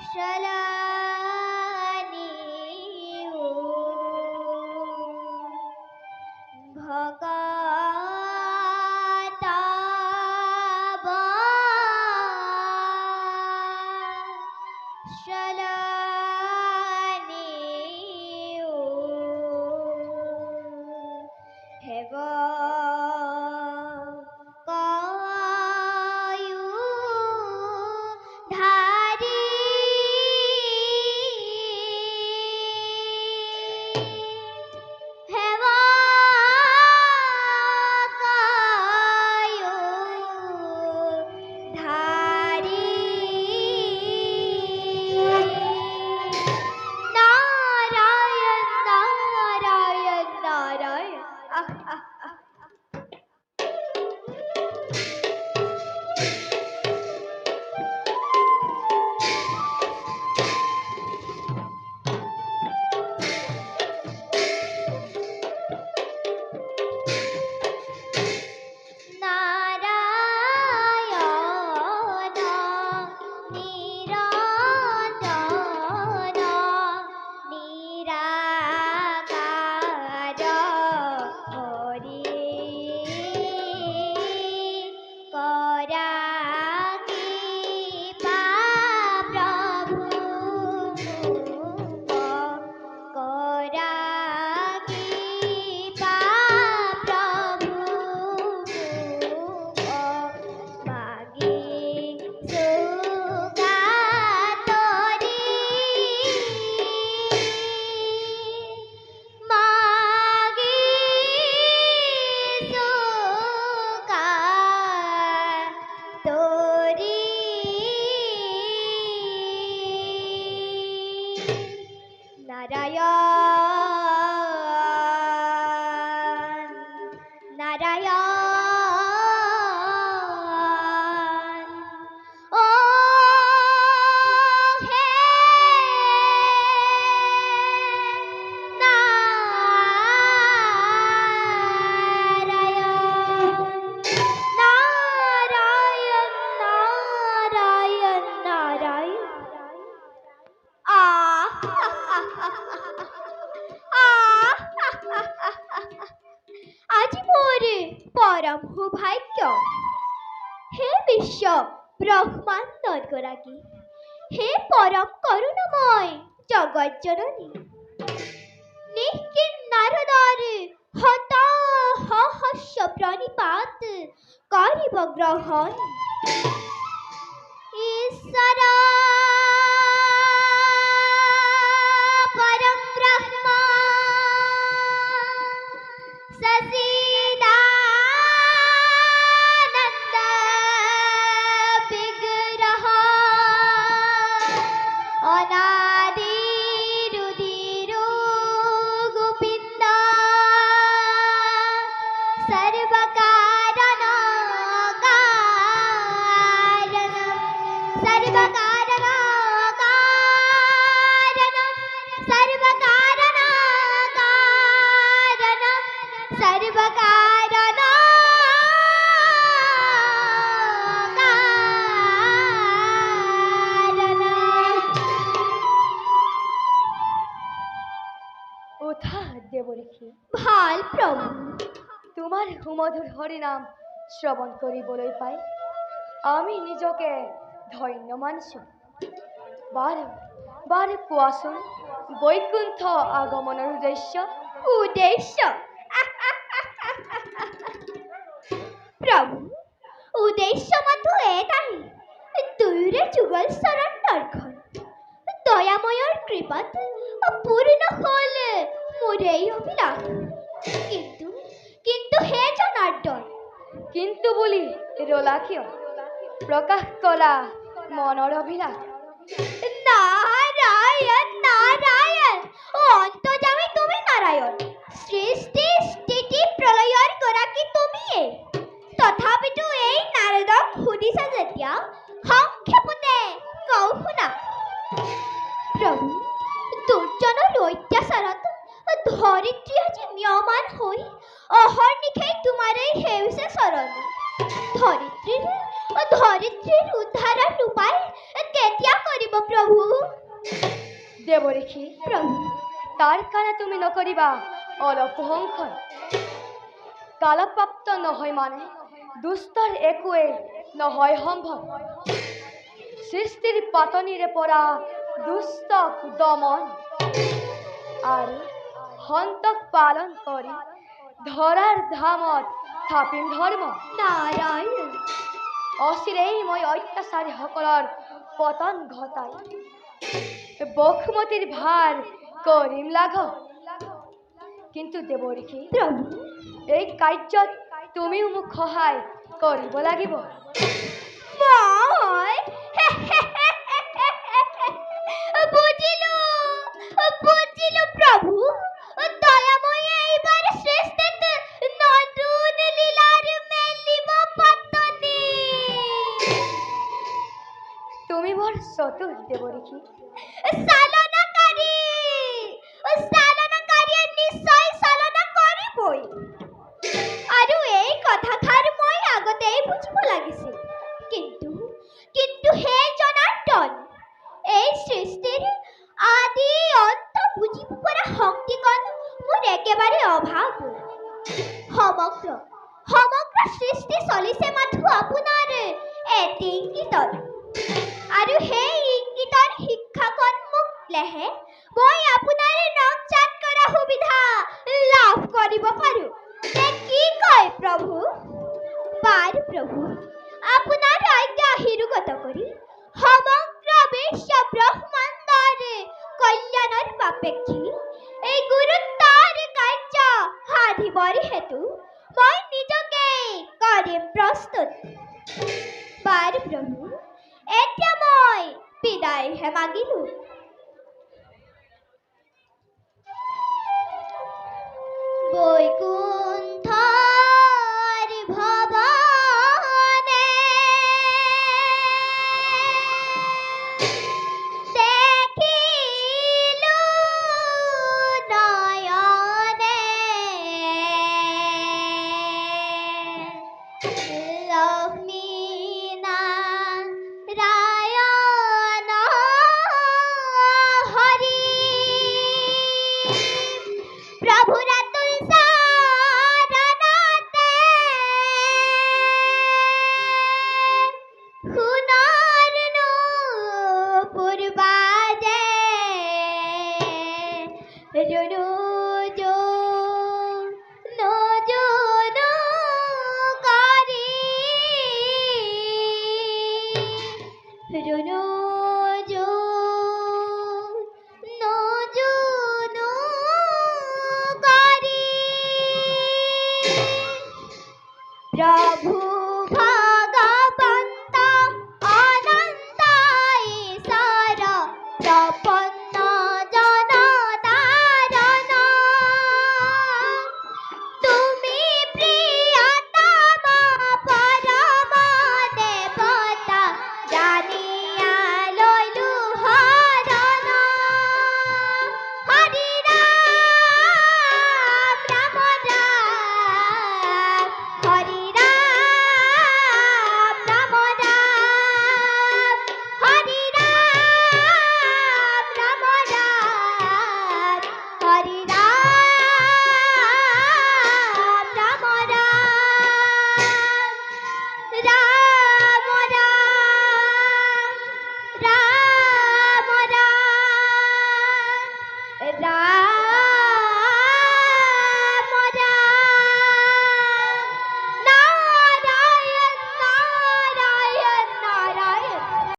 شلا পৰম সৌভাগ্য হে বিশ্ব ব্ৰহ্মাণ্ডৰ গৰাকী হে পৰম করুণাময় জগত জননী নিষ্কিন নারদর হত সহস্য প্রণিপাত করিব গ্রহণ। ঈশ্বর ওঠা দেৱৰীষি ভালো প্ৰভু তোমাৰ সুমধুৰ হৰিনাম শ্ৰৱণ কৰিবলৈ পাই। আমি নিজকে ধন্য মানিছোঁ বাৰু বাৰু কোৱাচোন বৈকুণ্ঠ আগমনৰ উদ্দেশ্য। উদ্দেশ্য। প্ৰভু উদ্দেশ্য মাথো এটাই। দুয়োৰে যুগল চৰণ দৰ্শন দয়াময়ৰ কৃপাত পূৰ্ণ হ'ল মোৰ এই অভিলাষ। কিন্তু কিন্তু হে জনাৰ্দন। কিন্তু বুলি ৰলা কিয়? প্ৰকাশ কৰা মনৰ অভিলাষ। নারায়ণ নারায়ণ অন্তর্যামী তুমি নারায়ণ সৃষ্টি স্থিতি প্ৰলয়ৰ গৰাকী তুমিয়ে তথাপিতো এই নাৰদক সুধিছা যেতিয়া প্ৰভু দুৰ্জনৰ অত্যাচাৰত ধৰিত্ৰী আজি ম্যমান হৈ অহৰ্নিশে তোমাৰেই সেউছে চৰণ। ধৰিত্ৰীৰ ধৰিত্ৰীৰ উদ্ধাৰৰ উপায় কেতিয়া কৰিব প্ৰভু? দেৱৰীষি প্ৰভু। তাৰ কাৰণে তুমি নকৰিবা অলপ সংশয় কালপ্ৰাপ্ত নহয় মানে দুষ্টৰ একোৱে নহয় সম্ভৱ। সৃষ্টিৰ পাতনিৰে পৰা দুষ্টক দমন। আৰু সন্তক পালন কৰি ধৰাৰ ধামত থাপিম ধৰ্ম নাৰায়ণ অচিৰেই মই অত্যাচাৰীসকলৰ পতন ঘটাই। বসুমতীৰ ভাৰ কৰিম লাঘৱ কিন্তু দেৱৰীষি এই কাৰ্যত তুমিও মোক সহায় কৰিব লাগিব। চালনা কৰিবই আৰু এই কথাষাৰ মই আগতেই বুজিব লাগিছিল কিন্তু কিন্তু হে জনাৰ্দন এই সৃষ্টিৰ আদি অন্ত বুজিব পৰা শক্তিকণ মোৰ একেবাৰে অভাৱ সমগ্ৰ সমগ্ৰ সৃষ্টি চলিছে মাথো আপোনাৰ এটি ইংগিতত আৰু সেই দিলেহে মই আপোনাৰ নংচাত কৰা সুবিধা লাভ কৰিব পাৰো তে কি কয় প্ৰভু বাৰু প্ৰভু আপোনাৰ আজ্ঞা শিৰোগত কৰি সমগ্ৰ বিশ্ব ব্ৰহ্মাণ্ডৰ কল্যাণৰ বাপেক্ষী। এই গুৰুত্বৰ কাৰ্য সাধিবৰ হেতু মই নিজকে কৰিম প্ৰস্তুত বাৰু প্ৰভু এতিয়া মই বিদায়হে মাগিলো। പോയി রুনু জো